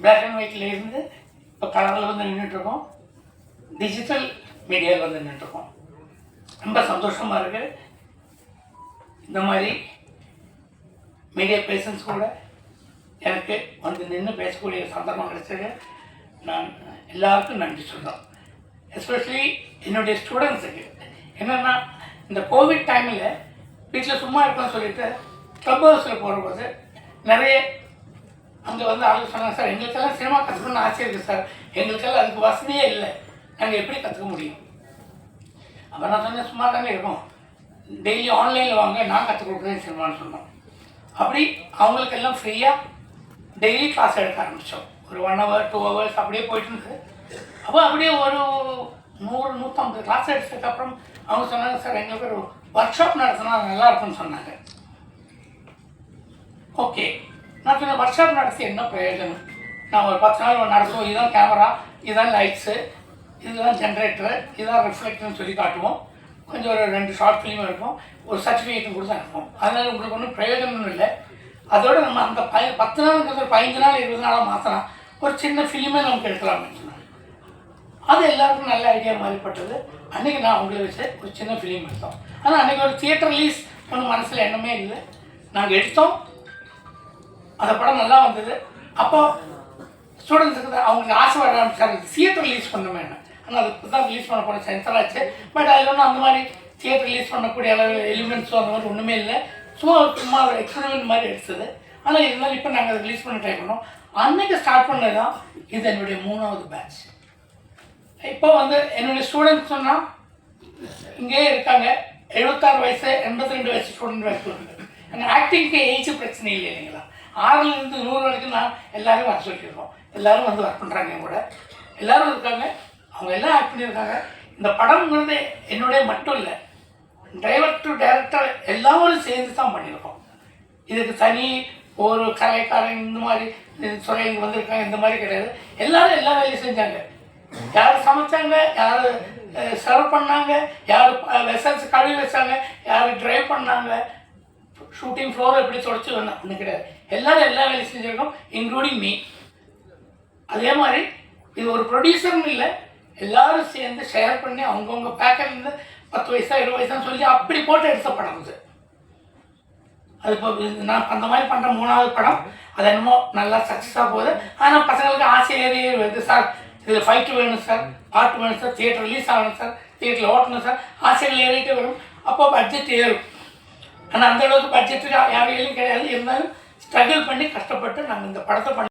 Black and ஒயிட்ல இருந்து இப்போ கலரில் வந்து நின்றுட்டுருக்கோம் டிஜிட்டல் மீடியாவில் வந்து நின்றுட்டுருக்கோம் ரொம்ப சந்தோஷமாக இருக்குது இந்த மாதிரி மீடியா பேசன்ஸ் கூட எனக்கு வந்து நின்று பேசக்கூடிய சந்தர்ப்பம் கிடைச்சது நான் எல்லாருக்கும் நன்றி சொல்கிறோம் எஸ்பெஷலி என்னுடைய ஸ்டூடெண்ட்ஸுக்கு என்னென்னா இந்த கோவிட் டைமில் வீட்டில் சும்மா இருக்கணும்னு சொல்லிட்டு க்ளப் ஹவுஸில் போகும்போது நிறைய அங்கே வந்து ஆளு சொன்னாங்க சார் எங்களுக்கெல்லாம் சினிமா கற்றுக்கணும்னு ஆசை இருக்குது சார். எங்களுக்கெல்லாம் அதுக்கு வசதியே இல்லை. நாங்கள் எப்படி கற்றுக்க முடியும்? அப்போ நான் சொன்னேன் சும்மா தானே இருக்கோம். டெய்லி ஆன்லைனில் வாங்க நான் கற்றுக் கொடுக்குறேன் சினிமான்னு சொன்னோம். அப்படி அவங்களுக்கெல்லாம் ஃப்ரீயாக டெய்லி கிளாஸ் எடுக்க ஆரம்பித்தோம் ஒரு ஒன் ஹவர் டூ ஹவர்ஸ் அப்படியே போயிட்டு இருந்தது. அப்போ அப்படியே ஒரு நூறு நூற்றம்பது கிளாஸ் எடுத்ததுக்கப்புறம் அவங்க சொன்னாங்க சார் எங்களுக்கு ஒரு ஒர்க் ஷாப் நடத்தினா நல்லா இருக்கும்னு சொன்னாங்க. ஓகே நான் சொன்ன ஒர்க் ஷாப் நடத்தி என்ன பிரயோஜனம்? நான் ஒரு பத்து நாள் நடத்துவோம் இதுதான் கேமரா இதுதான் லைட்ஸு இதுதான் ஜென்ரேட்டரு இதுதான் ரிஃப்ளெக்டர்னு சொல்லி காட்டுவோம். கொஞ்சம் ஒரு ரெண்டு ஷார்ட் ஃபிலிமும் இருக்கும் ஒரு சர்டிஃபிகேட்டும் கொடுத்து தான் அதனால் உங்களுக்கு ஒன்றும் பிரயோஜனமும் இல்லை. அதோட நம்ம அந்த பய பத்து நாளுங்கிறது ஒரு பதினஞ்சு நாள் இருபது நாளாக மாற்றலாம் ஒரு சின்ன ஃபிலிமே நமக்கு எடுக்கலாம்னு சொன்னாங்க. அது எல்லாருக்கும் நல்ல ஐடியா மாதிரிப்பட்டது அன்றைக்கி நான் உங்களை வச்சு ஒரு சின்ன ஃபிலிம் எடுத்தோம். ஆனால் அன்றைக்கி ஒரு தியேட்டர் ரிலீஸ் ஒன்றும் மனசில் எண்ணமே இல்லை. நாங்கள் எடுத்தோம். அந்த படம் நல்லா வந்தது. அப்போ ஸ்டூடெண்ட்ஸுக்கு அவங்களுக்கு ஆசை வர ஆரம்பிச்சாங்க தியேட்டர் ரிலீஸ் பண்ணுமே ஆனால் அது தான் ரிலீஸ் பண்ண போன சென்சர் ஆச்சு. பட் அதில் ஒன்றும் அந்த மாதிரி தியேட்டர் ரிலீஸ் பண்ணக்கூடிய அளவு எலிமெண்ட்ஸோ அந்த மாதிரி ஒன்றுமே இல்லை. சும்மா சும்மா ஒரு எக்ஸ்பெரிமெண்ட் மாதிரி எடுத்தது. ஆனால் இருந்தாலும் இப்போ நாங்கள் அதை ரிலீஸ் பண்ண ட்ரை பண்ணோம். அன்னைக்கு ஸ்டார்ட் பண்ணது தான் இது என்னுடைய மூணாவது பேட்ச் இப்போ வந்து என்னுடைய ஸ்டூடெண்ட்ஸ் சொன்னால் இங்கேயே இருக்காங்க. எழுபத்தாறு வயசு எண்பத்தி ரெண்டு வயசு ஸ்டூடெண்ட் வயசு இருக்கு. அங்கே ஆக்டிங்க்கு ஏஜ் பிரச்சனை இல்லை இல்லைங்களா? ஆறுலேருந்து நூறு வரைக்கும் நான் எல்லோரும் வர சொல்லியிருக்கோம். எல்லோரும் வந்து ஒர்க் பண்ணுறாங்க என் கூட. எல்லாரும் இருக்காங்க. அவங்க எல்லாம் ஆக்ட் பண்ணியிருக்காங்க. இந்த படம்ங்கிறது என்னுடைய மட்டும் இல்லை டிரைவர் டு டைரக்டர் எல்லாரும் சேர்ந்து தான் பண்ணியிருக்கோம். இதுக்கு தனி ஒரு கலைக்காரன் இந்த மாதிரி சொல்ல வந்திருக்காங்க இந்த மாதிரி கிடையாது. எல்லாரும் எல்லா வேலையும் செஞ்சாங்க. யார் சமைச்சாங்க யார் சர்வ் பண்ணாங்க யார் வெசல்ஸ் கழுவி வச்சாங்க யார் ட்ரைவ் பண்ணாங்க ஷூட்டிங் ஃப்ளோர் எப்படி தொடச்சி வேணும். ஒன்றும் கிடையாது. எல்லோரும் எல்லா வேலையும் செஞ்சுருக்கோம் இன்க்ளூடிங் மீ அதே மாதிரி இது ஒரு ப்ரொடியூசர்னு இல்லை எல்லாரும் சேர்ந்து ஷேர் பண்ணி அவங்கவுங்க பேக்கர்லேருந்து பத்து வயசா இருபது வயசான்னு சொல்லி அப்படி போட்டு எடுத்த படம் இது அது இப்போ நான் அந்த மாதிரி பண்ணுற மூணாவது படம். அது என்னமோ நல்லா சக்ஸஸாக போகுது. ஆனால் பசங்களுக்கு ஆசையே வருது சார். இதில் ஃபைட்டு வேணும் சார். பாட்டு வேணும் சார். தியேட்டர் ரிலீஸ் ஆகணும் சார். தியேட்டரில் ஓட்டணும் சார். ஆசைகள் ஏறிட்டே வரும். அப்போ பட்ஜெட் ஏறும். ஆனால் அந்த அளவுக்கு பட்ஜெட்டு யார் கிடையாது. இருந்தாலும் ஸ்ட்ரகிள் பண்ணி கஷ்டப்பட்டு நாங்கள் இந்த படத்தை பண்ணி